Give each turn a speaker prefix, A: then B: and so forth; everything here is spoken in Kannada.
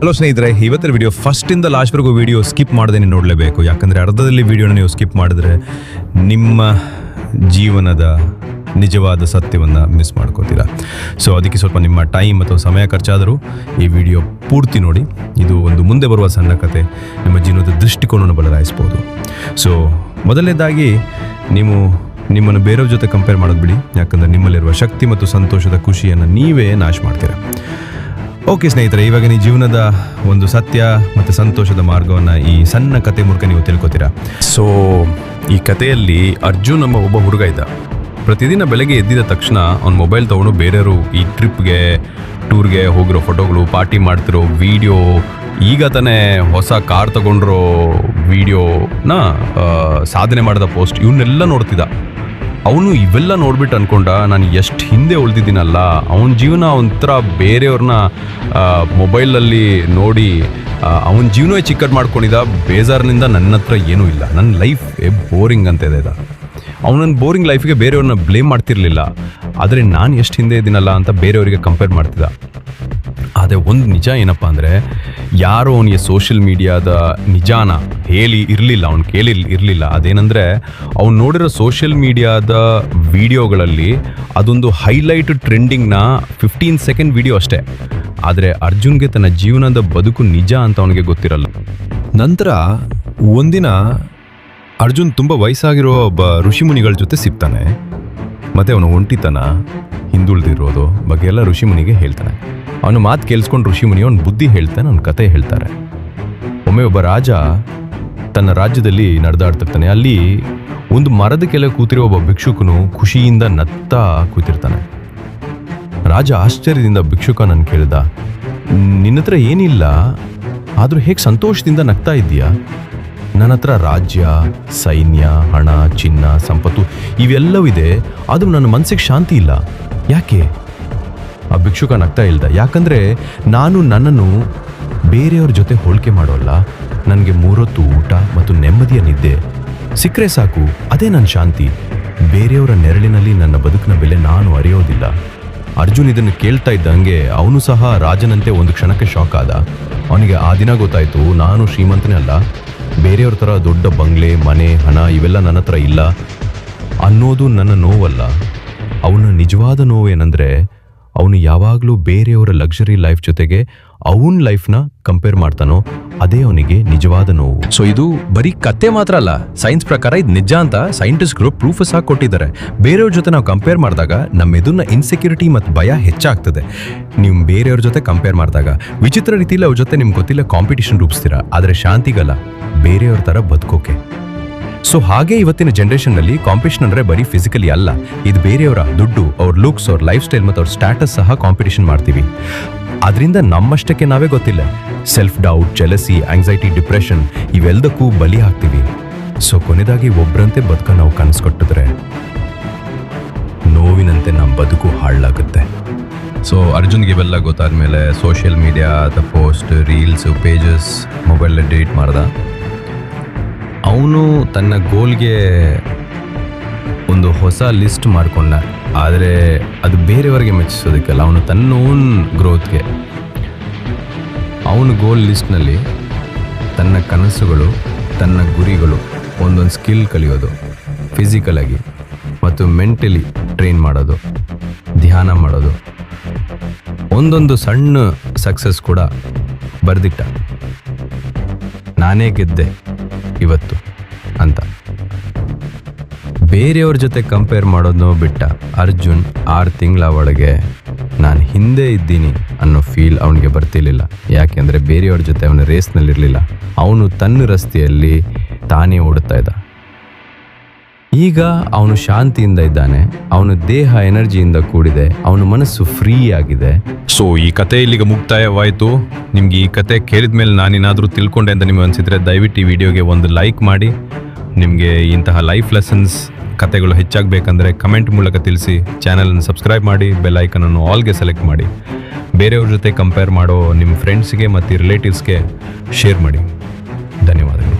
A: ಹಲೋ ಸ್ನೇಹಿತರೆ, ಇವತ್ತಿನ ವಿಡಿಯೋ ಫಸ್ಟಿಂದ ಲಾಸ್ಟ್ವರೆಗೂ ವಿಡಿಯೋ ಸ್ಕಿಪ್ ಮಾಡದೆ ನೀವು ನೋಡಲೇಬೇಕು. ಯಾಕಂದರೆ ಅರ್ಧದಲ್ಲಿ ವಿಡಿಯೋನ ನೀವು ಸ್ಕಿಪ್ ಮಾಡಿದ್ರೆ ನಿಮ್ಮ ಜೀವನದ ನಿಜವಾದ ಸತ್ಯವನ್ನು ಮಿಸ್ ಮಾಡ್ಕೋತೀರಾ. ಸೊ ಅದಕ್ಕೆ ಸ್ವಲ್ಪ ನಿಮ್ಮ ಟೈಮ್ ಅಥವಾ ಸಮಯ ಖರ್ಚಾದರೂ ಈ ವಿಡಿಯೋ ಪೂರ್ತಿ ನೋಡಿ. ಇದು ಒಂದು ಮುಂದೆ ಬರುವ ಸಣ್ಣ ಕತೆ. ನಿಮ್ಮ ಜೀವನದ ದೃಷ್ಟಿಕೋನವನ್ನು ಬದಲಾಯಿಸ್ಬೋದು. ಸೊ ಮೊದಲನೇದಾಗಿ ನೀವು ನಿಮ್ಮನ್ನು ಬೇರೆಯವ್ರ ಜೊತೆ ಕಂಪೇರ್ ಮಾಡೋದು ಬಿಡಿ. ಯಾಕಂದರೆ ನಿಮ್ಮಲ್ಲಿರುವ ಶಕ್ತಿ ಮತ್ತು ಸಂತೋಷದ ಖುಷಿಯನ್ನು ನೀವೇ ನಾಶ ಮಾಡ್ತೀರಾ. ಓಕೆ ಸ್ನೇಹಿತರೆ, ಇವಾಗ ನೀವು ಜೀವನದ ಒಂದು ಸತ್ಯ ಮತ್ತು ಸಂತೋಷದ ಮಾರ್ಗವನ್ನು ಈ ಸಣ್ಣ ಕತೆ ಮೂಲಕ ನೀವು ತಿಳ್ಕೊತೀರಾ? ಸೊ ಈ ಕಥೆಯಲ್ಲಿ ಅರ್ಜುನ್ ಎಂಬ ಒಬ್ಬ ಹುಡುಗ ಇದ್ದ. ಪ್ರತಿದಿನ ಬೆಳಗ್ಗೆ ಎದ್ದಿದ ತಕ್ಷಣ ಅವ್ನು ಮೊಬೈಲ್ ತೊಗೊಂಡು ಬೇರೆಯವರು ಈ ಟ್ರಿಪ್ಗೆ ಟೂರ್ಗೆ ಹೋಗಿರೋ ಫೋಟೋಗಳು ಪಾರ್ಟಿ ಮಾಡ್ತಿರೋ ವಿಡಿಯೋ ಈಗ ತಾನೇ ಹೊಸ ಕಾರ್ ತಗೊಂಡಿರೋ ವೀಡಿಯೋನ ಸಾಧನೆ ಮಾಡಿದ ಪೋಸ್ಟ್ ಇವನ್ನೆಲ್ಲ ನೋಡ್ತಿದ್ದ. ಅವನು ಇವೆಲ್ಲ ನೋಡ್ಬಿಟ್ಟು ಅನ್ಕೊಂಡ, ನಾನು ಎಷ್ಟು ಹಿಂದೆ ಉಳಿದಿದ್ದೀನಲ್ಲ, ಅವನ ಜೀವನ ಒಂಥರ ಬೇರೆಯವ್ರನ್ನ ಮೊಬೈಲಲ್ಲಿ ನೋಡಿ ಅವನ ಜೀವನವೇ ಚಿಕ್ಕಟ್ ಮಾಡ್ಕೊಂಡಿದ್ದ ಬೇಜಾರಿನಿಂದ ನನ್ನ ಹತ್ರ ಏನೂ ಇಲ್ಲ. ನನ್ನ ಲೈಫ್ ಬೋರಿಂಗ್ ಅಂತ ಇದೆ ಅವನನ್ನ ಬೋರಿಂಗ್ ಲೈಫ್ಗೆ ಬೇರೆಯವ್ರನ್ನ ಬ್ಲೇಮ್ ಮಾಡ್ತಿರ್ಲಿಲ್ಲ. ಆದರೆ ನಾನು ಎಷ್ಟು ಹಿಂದೆ ಇದ್ದೀನಲ್ಲ ಅಂತ ಬೇರೆಯವರಿಗೆ ಕಂಪೇರ್ ಮಾಡ್ತಿದ್ದ. ಆದರೆ ಒಂದು ನಿಜ ಏನಪ್ಪ ಅಂದರೆ ಯಾರೋ ಅವನಿಗೆ ಸೋಷಿಯಲ್ ಮೀಡಿಯಾದ ನಿಜಾನ ಹೇಳಿ ಇರಲಿಲ್ಲ, ಅವ್ನು ಕೇಳಿ ಇರಲಿಲ್ಲ. ಅದೇನೆಂದರೆ, ಅವ್ನು ನೋಡಿರೋ ಸೋಷಿಯಲ್ ಮೀಡಿಯಾದ ವಿಡಿಯೋಗಳಲ್ಲಿ ಅದೊಂದು ಹೈಲೈಟ್ ಟ್ರೆಂಡಿಂಗ್ನ ಫಿಫ್ಟೀನ್ ಸೆಕೆಂಡ್ ವಿಡಿಯೋ ಅಷ್ಟೇ. ಆದರೆ ಅರ್ಜುನ್ಗೆ ತನ್ನ ಜೀವನದ ಬದುಕು ನಿಜ ಅಂತ ಅವನಿಗೆ ಗೊತ್ತಿರಲ್ಲ. ನಂತರ ಒಂದಿನ ಅರ್ಜುನ್ ತುಂಬ ವಯಸ್ಸಾಗಿರೋ ಒಬ್ಬ ಋಷಿಮುನಿಗಳ ಜೊತೆ ಸಿಗ್ತಾನೆ. ಮತ್ತು ಅವನು ಒಂಟಿತನ, ಹಿಂದುಳಿದಿರೋದು, ಬಗ್ಗೆ ಎಲ್ಲ ಋಷಿಮುನಿಗೆ ಹೇಳ್ತಾನೆ. ಅವನು ಮಾತು ಕೇಳಿಸ್ಕೊಂಡು ಋಷಿಮುನಿ ಅವನ ಬುದ್ಧಿ ಹೇಳ್ತಾನೆ, ಅವನ ಕತೆ ಹೇಳ್ತಾರೆ. ಒಮ್ಮೆ ಒಬ್ಬ ರಾಜ ತನ್ನ ರಾಜ್ಯದಲ್ಲಿ ನಡೆದಾಡ್ತಿರ್ತಾನೆ. ಅಲ್ಲಿ ಒಂದು ಮರದ ಕೆಳಗೆ ಕೂತಿರೋ ಒಬ್ಬ ಭಿಕ್ಷುಕನು ಖುಷಿಯಿಂದ ನಗ್ತಾ ಕೂತಿರ್ತಾನೆ. ರಾಜ ಆಶ್ಚರ್ಯದಿಂದ, ಭಿಕ್ಷುಕ ನನ್ನ ಕೇಳಿದ, ನಿನ್ನ ಹತ್ರ ಏನಿಲ್ಲ? ಆದರೂ ಹೇಗೆ ಸಂತೋಷದಿಂದ ನಗ್ತಾ ಇದ್ದೀಯಾ? ನನ್ನ ಹತ್ರ ರಾಜ್ಯ, ಸೈನ್ಯ, ಹಣ, ಚಿನ್ನ, ಸಂಪತ್ತು ಇವೆಲ್ಲವೂ ಇದೆ. ಆದರೂ ನನ್ನ ಮನಸ್ಸಿಗೆ ಶಾಂತಿ ಇಲ್ಲ. ಯಾಕೆ? ಆ ಭಿಕ್ಷುಕ ನಗ್ತಾ ಇಲ್ದ. ಯಾಕಂದ್ರೆ ನಾನು ನನ್ನನ್ನು ಬೇರೆಯವ್ರ ಜೊತೆ ಹೋಲಿಕೆ ಮಾಡೋಲ್ಲ. ನನಗೆ ಮೂರೊತ್ತು ಊಟ ಮತ್ತು ನೆಮ್ಮದಿಯ ನಿದ್ದೆ. ಸಿಕ್ಕರೆ ಸಾಕು, ಅದೇ ನನ್ನ ಶಾಂತಿ. ಬೇರೆಯವರ ನೆರಳಿನಲ್ಲಿ ನನ್ನ ಬದುಕಿನ ಬೆಲೆ ನಾನು ಅರಿಯೋದಿಲ್ಲ. ಅರ್ಜುನ್ ಇದನ್ನು ಕೇಳ್ತಾ ಇದ್ದಂಗೆ ಅವನು ಸಹ ರಾಜನಂತೆ ಒಂದು ಕ್ಷಣಕ್ಕೆ ಶಾಕ್ ಆದ. ಅವನಿಗೆ, ಆ ದಿನ ಗೊತ್ತಾಯಿತು, ನಾನು ಶ್ರೀಮಂತನೇ ಅಲ್ಲ. ಬೇರೆಯವ್ರ ಥರ ದೊಡ್ಡ ಬಂಗ್ಲೆ, ಮನೆ, ಹಣ ಇವೆಲ್ಲ ನನ್ನ ಹತ್ರ ಇಲ್ಲ. ಅನ್ನೋದು ನನ್ನ ನೋವಲ್ಲ. ಅವನ ನಿಜವಾದ ನೋವೇನೆಂದರೆ ಅವನು ಯಾವಾಗಲೂ ಬೇರೆಯವರ ಲಕ್ಸುರಿ ಲೈಫ್ ಜೊತೆಗೆ ಅವನ ಲೈಫ್ನ ಕಂಪೇರ್ ಮಾಡ್ತಾನೋ ಅದೇ ಅವನಿಗೆ ನಿಜವಾದ ನೋವು.
B: ಸೊ ಇದು ಬರೀ ಕತೆ ಮಾತ್ರ ಅಲ್ಲ ಸೈನ್ಸ್ ಪ್ರಕಾರ ಇದು ನಿಜ ಅಂತ ಸೈಂಟಿಸ್ಟ್ಗಳು ಪ್ರೂಫ್ ಸಹ ಕೊಟ್ಟಿದ್ದಾರೆ. ಬೇರೆಯವ್ರ ಜೊತೆ ನಾವು ಕಂಪೇರ್ ಮಾಡಿದಾಗ ನಮ್ಮ ಎದುರಿನ ಇನ್ಸೆಕ್ಯೂರಿಟಿ ಮತ್ತು ಭಯ ಹೆಚ್ಚಾಗ್ತದೆ. ನೀವು ಬೇರೆಯವ್ರ ಜೊತೆ ಕಂಪೇರ್ ಮಾಡಿದಾಗ ವಿಚಿತ್ರ ರೀತಿಯಲ್ಲಿ ಅವ್ರ ಜೊತೆ ನಿಮ್ಗೆ ಗೊತ್ತಿಲ್ಲ ಕಾಂಪಿಟೇಷನ್ ರೂಪಿಸ್ತೀರಾ, ಆದರೆ ಶಾಂತಿಗಲ್ಲ, ಬೇರೆಯವ್ರ ಥರ ಬದುಕೋಕೆ. ಸೊ ಹಾಗೆ ಇವತ್ತಿನ ಜನರೇಷನ್ನಲ್ಲಿ ಕಾಂಪಿಟೇಷನ್ ಅಂದ್ರೆ ಬರೀ ಫಿಸಿಕಲಿ ಅಲ್ಲ. ಇದು ಬೇರೆಯವರ ದುಡ್ಡು, ಅವ್ರ ಲುಕ್ಸ್ ಅವ್ರ ಲೈಫ್ ಸ್ಟೈಲ್ ಮತ್ತು ಅವ್ರ ಸ್ಟಾಟಸ್ ಸಹ ಕಾಂಪಿಟೇಷನ್ ಮಾಡ್ತೀವಿ. ಅದರಿಂದ ನಮ್ಮಷ್ಟಕ್ಕೆ ನಾವೇ ಗೊತ್ತಿಲ್ಲ. Self doubt jealousy anxiety depression ಇವೆಲ್ಲದಕ್ಕೂ ಬಲಿ ಹಾಕ್ತೀವಿ. ಸೊ ಕೊನೆದಾಗಿ ಒಬ್ಬರಂತೆ ಬದುಕ ನಾವು ಕನಸ್ಕೊಟ್ಟಿದ್ರೆ ನೋವಿನಂತೆ ನಮ್ಮ ಬದುಕು ಹಾಳಾಗುತ್ತೆ. ಸೊ ಅರ್ಜುನ್ಗೆ ಇವೆಲ್ಲ ಗೊತ್ತಾದ ಮೇಲೆ ಸೋಷಿಯಲ್ ಅಥವಾ post reels pages mobile delete ಮಾಡ್ದ. ಅವನು ತನ್ನ ಗೋಲ್ಗೆ ಒಂದು ಹೊಸ ಲಿಸ್ಟ್ ಮಾಡಿಕೊಂಡ. ಆದರೆ ಅದು ಬೇರೆಯವರಿಗೆ ಮೆಚ್ಚಿಸೋದಕ್ಕಲ್ಲ ಅವನು ತನ್ನ ಓನ್ ಗ್ರೋತ್ಗೆ ಅವನ ಗೋಲ್ ಲಿಸ್ಟ್ನಲ್ಲಿ ತನ್ನ ಕನಸುಗಳು, ತನ್ನ ಗುರಿಗಳು, ಒಂದೊಂದು ಸ್ಕಿಲ್ ಕಲಿಯೋದು ಫಿಸಿಕಲಾಗಿ ಮತ್ತು ಮೆಂಟಲಿ ಟ್ರೈನ್ ಮಾಡೋದು, ಧ್ಯಾನ ಮಾಡೋದು. ಒಂದೊಂದು ಸಣ್ಣ ಸಕ್ಸಸ್ ಕೂಡ ಬರೆದಿಟ್ಟ. ನಾನೇ ಗೆದ್ದೆ. ಇವತ್ತು ಅಂತ. ಬೇರೆಯವ್ರ ಜೊತೆ ಕಂಪೇರ್ ಮಾಡೋದನ್ನೋ ಬಿಟ್ಟ ಅರ್ಜುನ್ ಆರು ತಿಂಗಳ ಒಳಗೆ ನಾನು ಹಿಂದೆ ಇದ್ದೀನಿ ಅನ್ನೋ ಫೀಲ್ ಅವನಿಗೆ ಬರ್ತಿರ್ಲಿಲ್ಲ. ಯಾಕೆಂದರೆ ಬೇರೆಯವ್ರ ಜೊತೆ ಅವನ ರೇಸ್ನಲ್ಲಿರಲಿಲ್ಲ ಅವನು ತನ್ನ ರಸ್ತೆಯಲ್ಲಿ ತಾನೇ ಓಡುತ್ತಾ ಇದ್ದ. ಈಗ ಅವನು ಶಾಂತಿಯಿಂದ ಇದ್ದಾನೆ, ಅವನ ದೇಹ ಎನರ್ಜಿಯಿಂದ ಕೂಡಿದೆ, ಅವನ ಮನಸ್ಸು ಫ್ರೀ ಆಗಿದೆ
A: ಸೊ ಈ ಕತೆ ಇಲ್ಲಿಗೆ ಮುಕ್ತಾಯವಾಯಿತು. ನಿಮ್ಗೆ ಈ ಕತೆ ಕೇಳಿದ ಮೇಲೆ ನಾನೇನಾದರೂ ತಿಳ್ಕೊಂಡೆ ಅಂತ ನಿಮಗೆ ಅನಿಸಿದ್ರೆ ದಯವಿಟ್ಟು ಈ ವಿಡಿಯೋಗೆ ಒಂದು ಲೈಕ್ ಮಾಡಿ. ನಿಮಗೆ ಇಂತಹ ಲೈಫ್ ಲೆಸನ್ಸ್ ಕತೆಗಳು ಹೆಚ್ಚಾಗಬೇಕಂದ್ರೆ ಕಮೆಂಟ್ ಮೂಲಕ ತಿಳಿಸಿ. ಚಾನಲನ್ನು ಸಬ್ಸ್ಕ್ರೈಬ್ ಮಾಡಿ ಬೆಲ್ ಐಕನನ್ನು ಆಲ್ಗೆ ಸೆಲೆಕ್ಟ್ ಮಾಡಿ. ಬೇರೆಯವ್ರ ಜೊತೆ ಕಂಪೇರ್ ಮಾಡೋ ನಿಮ್ಮ ಫ್ರೆಂಡ್ಸ್ಗೆ ಮತ್ತು ರಿಲೇಟಿವ್ಸ್ಗೆ ಶೇರ್ ಮಾಡಿ. ಧನ್ಯವಾದಗಳು.